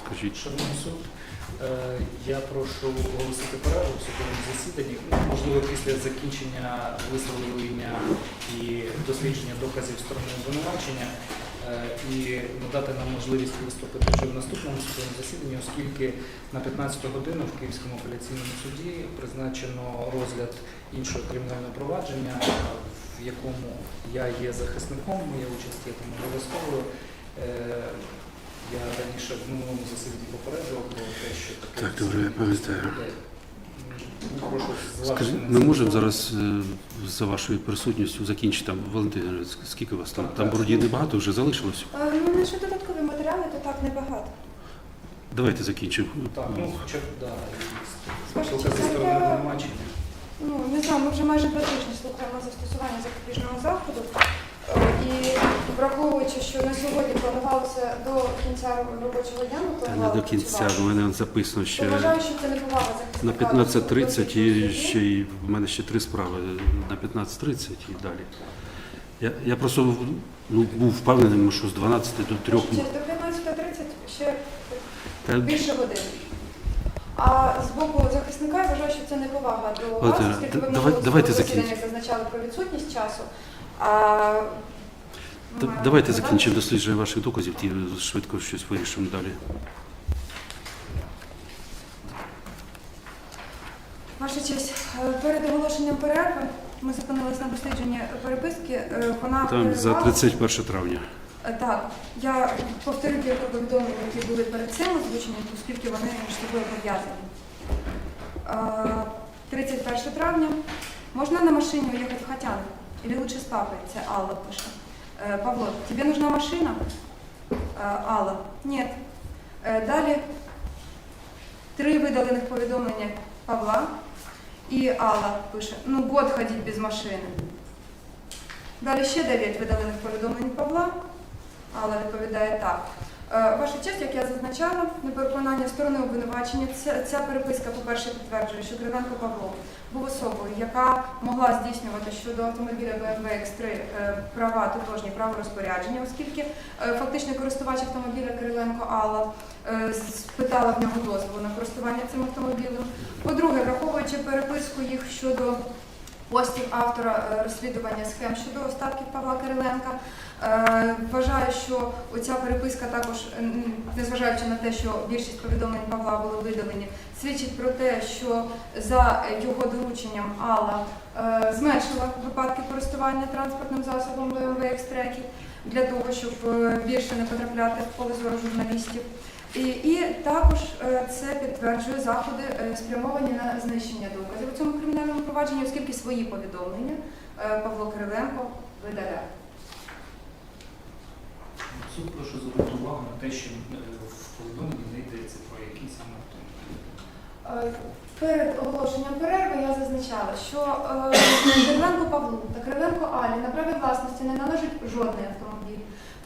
скажіть. Шановний суд, е, я прошу оголосити перерву в судовому засіданні. Можливо, після закінчення висловлення і дослідження доказів сторони обвинувачення е, і надати нам можливість виступити вже в наступному судовому засіданні, оскільки на 15 годину в Київському апеляційному суді призначено розгляд іншого кримінального провадження, е, в якому я є захисником, моя участь є там обов'язковою. Я раніше в минулому засіданні попереджував про те, що таке. Так, добре, я пам'ятаю. Ну, Прошу з Скажіть, ми можемо зараз е, за вашою присутністю закінчити там, Валентина, скільки у вас там? Там бородів небагато вже залишилось. Е, Ну, лише додаткові матеріали, то так небагато. Давайте закінчимо. Так, ну хоча б да, Скажіть, сторони я- обвинувачення. Ну, не знаю, ми вже майже два тижні слухаємо застосування запобіжного заходу. Е, І враховуючи, що на сьогодні планувалося до кінця робочого дня, ми Та не планували до кінця, працювати, у мене записано то ще вважаю, що це не повага на захисника. 15.30 і ще й в мене ще три справи на 15.30 і далі. Я, я просто ну, був впевнений, що з 12 до 3 Ще До 15.30 ще Та, більше години. А з боку захисника я вважаю, що це не повага до вас, Володимир, оскільки ви давай- минулого давайте засідання закінчимо. зазначали про відсутність часу. А Д- Давайте закінчимо дослідження ваших доказів, ті швидко щось вирішимо далі. Ваша честь, е, перед оголошенням перерви ми зупинилися на дослідженні переписки. Е, Вона Там за перервала- 31 травня. Е, Так, я повторю кілька повідомлень, які були перед цим озвучені, оскільки вони між собою пов'язані. Е, 31 травня. Можна на машине уехать в Хотян? Или лучше с папой? Це Алла пише. Е, Павло, тебе нужна машина? Е, Алла, нет. Е, Далі три видалених повідомлення Павла. І Алла пише, ну год ходить без машини. Далі ще дев'ять видалених повідомлень Павла. Алла відповідає так. Е, Ваша честь, як я зазначала, непереконання сторони обвинувачення, ця, ця переписка, по-перше, підтверджує, що Кривенко Павло був особою, яка могла здійснювати щодо автомобіля BMW X3 е, права тотожні право розпорядження, оскільки е, фактичний користувач автомобіля Кириленко Алла спитала в нього дозволу на користування цим автомобілем. По-друге, враховуючи переписку їх щодо постів автора е, розслідування схем щодо остатків Павла Кириленка, Е, Вважаю, що оця переписка також, незважаючи на те, що більшість повідомлень Павла були видалені, свідчить про те, що за його дорученням Алла е, зменшила випадки користування транспортним засобом BMW X3 для того, щоб е, більше не потрапляти в поле зору журналістів. І, і також е, це підтверджує заходи, е, спрямовані на знищення доказів у цьому кримінальному провадженні, оскільки свої повідомлення е, Павло Кириленко видаляє. Суд прошу звернути увагу на те, що в повідомленні не йдеться про який саме Перед оголошенням перерви я зазначала, що Кириленко Павлу та Кириленко Алі на праві власності не належить жодний автомобіль.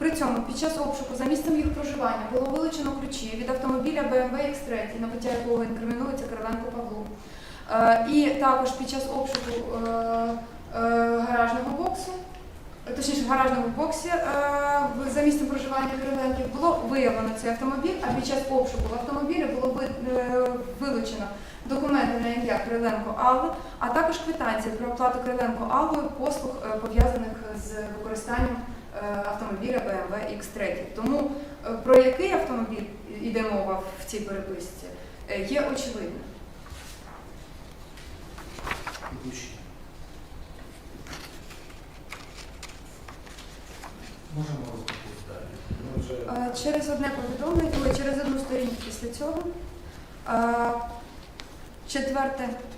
При цьому під час обшуку за місцем їх проживання було вилучено ключі від автомобіля BMW X3, набуття якого інкримінується Кириленко Павлу. Е, І також під час обшуку е, е, гаражного боксу, точніше в гаражному боксі за місцем проживання Кириленків було виявлено цей автомобіль, а під час обшуку в автомобілі було вилучено документи на ім'я Кириленко Алли, а також квитанції про оплату Кириленко Аллою послуг, пов'язаних з використанням е, автомобіля BMW X3. Тому е, про який автомобіль йде мова в цій переписці, е, є очевидним. Можемо розповісти далі. Е, Через одне повідомлення, ой, через одну сторінку після цього. Е, 4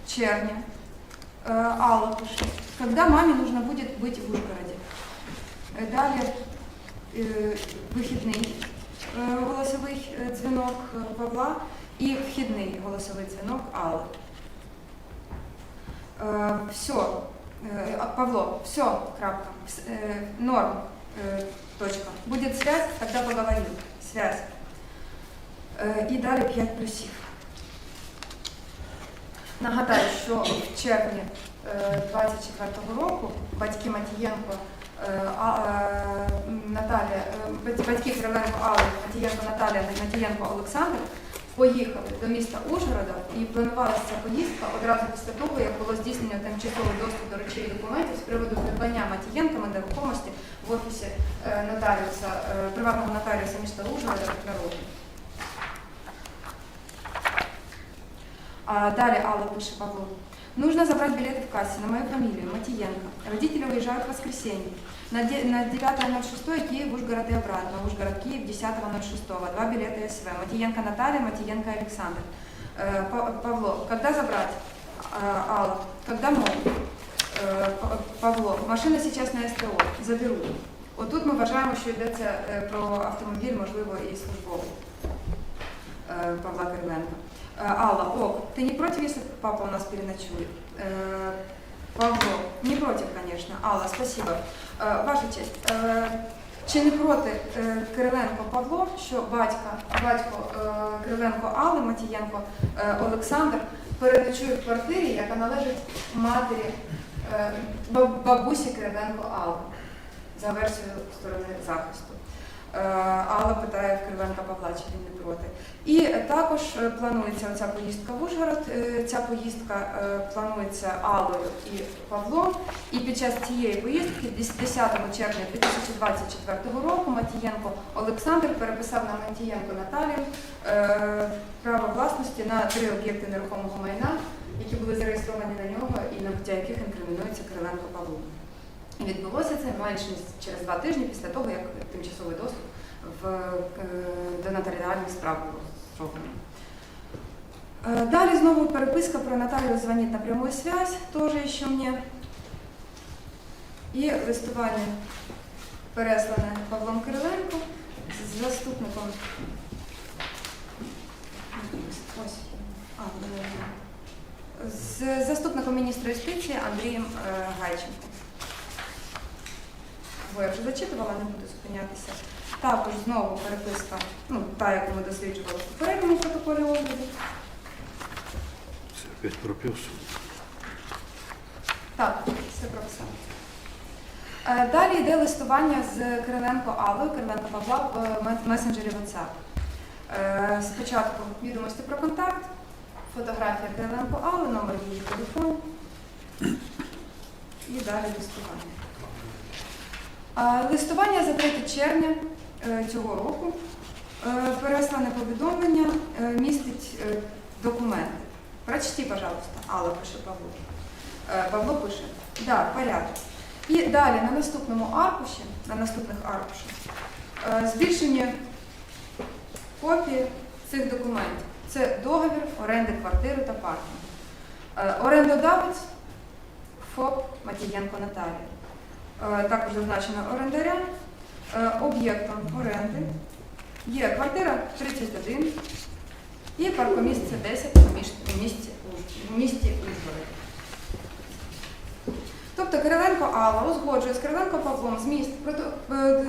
червня. Алла пише, когда маме нужно будет быть в Ужгороде. Е, Далі е, вихідний е, голосовий е, дзвінок е, Павла і вхідний голосовий дзвінок Алли. Е, Все, Е, Павло, все, крапка, е, норм, е, точка. Будет связь, тогда поговорим. Связь. Е, І далі 5 плюсів. Нагадаю, що в червні е, 24-го року батьки Матієнко е, е, Наталія, е, бать- батьки Кириленко Алли, Матієнко Наталія та Матієнко Олександр поїхали до міста Ужгорода і планувалася поїздка одразу після того, як було здійснено тимчасовий доступ до речей і документів з приводу придбання Матієнками нерухомості в офісі е, нотаріуса, е, приватного нотаріуса міста Ужгорода на Родині. А далее Алла пишет Павлу. Нужно забрать билеты в кассе на мою фамилию, Матиенко. Родители уезжают в воскресенье. На де- на 9.06 Киев, Ужгород и обратно. Ужгород, Киев, 10.06. Два билета СВ. Матиенко Наталья, Матиенко Александр. Э, Па- Павло, когда забрать? А, Алла, когда могут? Е, Па- Павло, машина сейчас на СТО, заберу. Отут ми вважаємо, що йдеться е, про автомобіль, можливо, і службовий е, Павла Кириленка. Е, Алла, ок, ты не против, если папа у нас переночует? Э, Павло, не против, конечно. Алла, спасибо. Е, Ваша честь, е, чи не проти е, Кириленко Павло, що батька, батько е, Кириленко Алли Матієнко е, Олександр переночує в квартирі, яка належить матері е, бабусі Кириленко Алли, за версією сторони захисту. Е, Алла питає в Кириленка Павла, чи він не проти. І також е, планується оця поїздка в Ужгород. Е, Ця поїздка планується Аллою і Павлом. І під час цієї поїздки, 10 червня 2024 року, Матієнко Олександр переписав на Матієнко Наталію право власності на три об'єкти нерухомого майна, які були зареєстровані на нього і набуття яких інкримінується Кириленко Павлу. Відбулося це менше ніж через два тижні після того, як тимчасовий доступ в, е, до нотаріальних справ було зроблено. Е, Далі знову переписка про Наталью звонить на прямую связь, теж ще мені. І листування переслане Павлом Кириленко з заступником. Ось. А, з заступником міністра юстиції Андрієм е, Гайченком. Бо я вже зачитувала, не буду зупинятися. Також знову переписка, ну, та, яку ми досліджували в попередньому протоколі огляду. Це опять про пес. Так, все прописано. Е, Далі йде листування з Кириленко Аллою, Кириленко Павла в месенджері WhatsApp. Е, Спочатку відомості про контакт, фотографія Кириленко Алли, номер її телефону і далі листування. Листування за 3 червня е, цього року. Е, Переслане повідомлення е, містить документи. Прочти, пожалуйста, Алла пише Павлу. Е, Павло пише, да, порядок. І далі на наступному аркуші, на наступних аркушах, збільшені копії цих документів. Це договір оренди квартири та паркінгу. Орендодавець ФОП Матієнко Наталія. Е, Також зазначено орендаря. Е, Об'єктом оренди є квартира 31 і паркомісце 10 у міс- у місті Уж- місті Ужгород. Тобто Кириленко Алла узгоджує з Кириленко Павлом зміст е,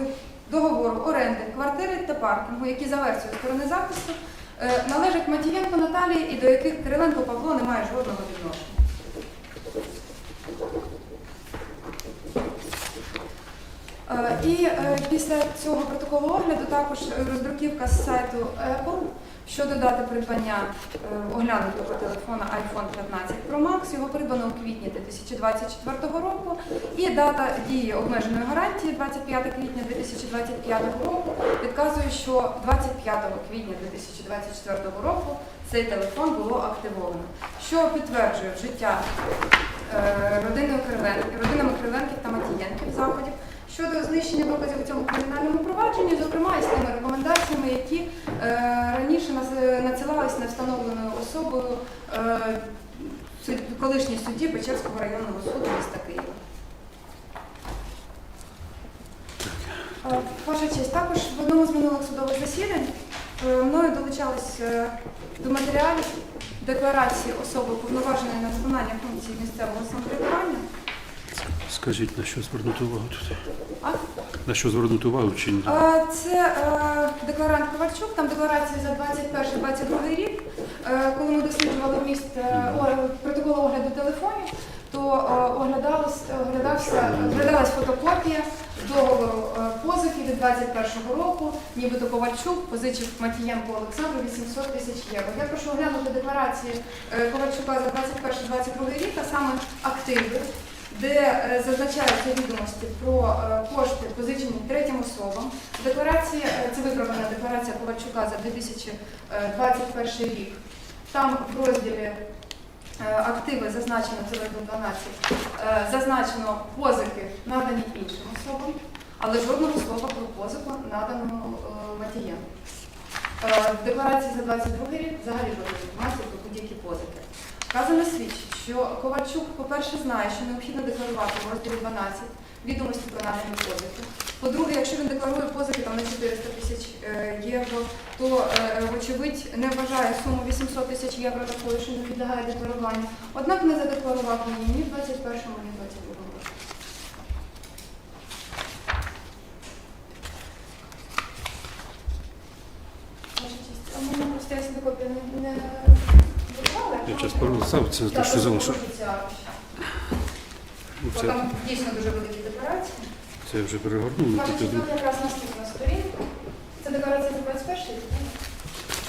договору оренди квартири та паркінгу, які за версією сторони захисту е, належать Матієнко Наталії і до яких Кириленко Павло не має жодного відношення. Е, І е, після цього протоколу огляду також роздруківка з сайту Apple щодо дати придбання е, оглянутого телефона iPhone 15 Pro Max. Його придбано у квітні 2024 року. І дата дії обмеженої гарантії 25 квітня 2025 року підказує, що 25 квітня 2024 року цей телефон було активовано, що підтверджує вжиття е, родиною Кривен- родинами Кривенків та Матієнків заходів щодо знищення доказів у цьому кримінальному провадженні, зокрема із тими рекомендаціями, які е, раніше нас- надсилались не встановленою особою е, колишній судді Печерського районного суду міста Києва. Е, Ваша честь, також в одному з минулих судових засідань е, мною долучались е, до матеріалів декларації особи уповноваженої на виконання функцій місцевого самоврядування. Скажіть, на що звернути увагу тут? А? На що звернути увагу чи ні? Е, Це е, декларант Ковальчук, там декларація за 21-22 рік. Е, Коли ми досліджували вміст е, о- протоколу огляду телефонів, то е, оглядалось, оглядався, оглядалась фотокопія договору е, позики від 21 року, нібито Ковальчук позичив Матієнко Олександру 800 тисяч євро. Я прошу оглянути декларації е, Ковальчука за 21-22 рік, а саме активи, де е, зазначаються відомості про е, кошти, позичені третім особам. Декларація, е, це виправлена декларація Ковальчука за 2021 рік. Там в розділі активи зазначено, це розділ 12, е, зазначено позики надані іншим особам, але жодного слова про позику наданому Матієнку. Е, В декларації за 22 рік взагалі жодної інформації про будь-які позики. Вказано свідчить, що Ковальчук, по-перше, знає, що необхідно декларувати в розділі 12 відомості про надані позики. По-друге, якщо він декларує позики там, на 400 тисяч е, євро, то, е, вочевидь, не вважає суму 800 тисяч євро такою, що не підлягає декларуванню. Однак не задекларував її ні в 21-му, ні в 22-му році. Ваша честь, а мене просто я собі копію не, не видавала. Я час це те, що залишив. Ну, Бо Це, Там дійсно дуже великі декларації. це я вже перегорнув. ну, тут один. тут якраз наступна сторінка. Це декларація за 21 рік.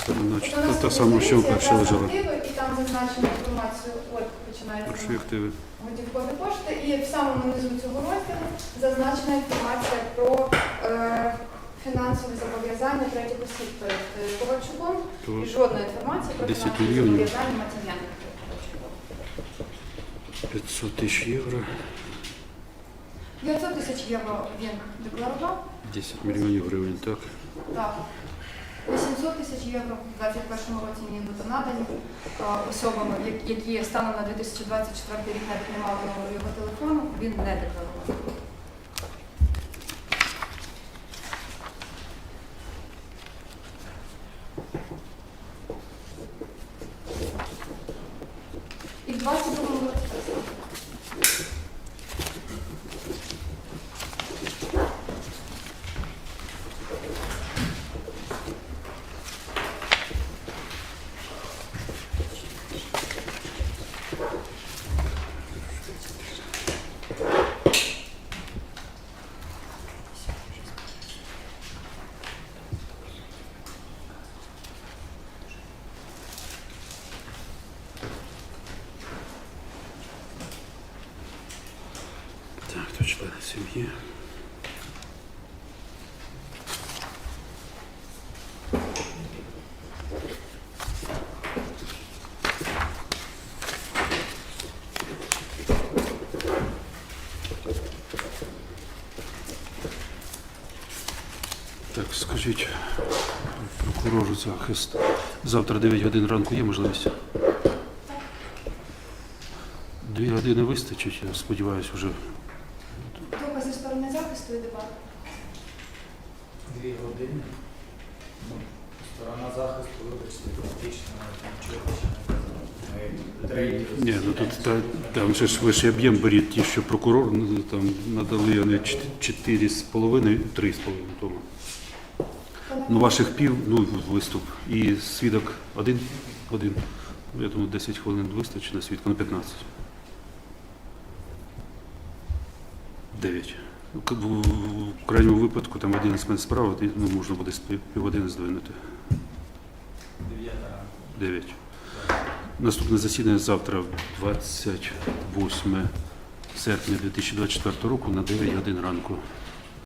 Значить, От у нас та тут сама, що якраз лежала. активи, І там зазначено інформацію, от починається Перші активи. готівкові кошти. І в самому низу цього розділу зазначена інформація про е, фінансові зобов'язання третіх осіб перед е, Ковальчуком. То І жодної інформації про 10 фінансові мільйонів. зобов'язання Ковальчуком. 500 тисяч євро, 900 тисяч євро він декларував. 10 мільйонів гривень, так. Так. 800 тисяч євро в 2021 році нібито надані особам, особами, як- які станом на 2024 рік навіть не мали номеру його телефону, він не декларував. І в 22 році так само. Так, то члени сім'ї. Так, скажіть, прокурору захист. Завтра 9 годин ранку є можливість? Дві години вистачить, я сподіваюся, вже Докази сторони захисту і дебат. Дві години. Ну, Сторона захисту, вибачте, фактично, нічого ще не Ні, ну тут та, там же ж ви ж об'єм беріть ті, що прокурор ну, там надали вони чотири з половиною, три з половиною тому. Ну ваших пів, ну виступ. І свідок один, один. Ну, Я думаю, 10 хвилин вистачить на свідка, на 15. 9. В, крайньому випадку там один з справи, ну, можна буде півгодини здвинути. Дев'ята 9. Наступне засідання завтра, 28 серпня 2024 року на 9 годин ранку.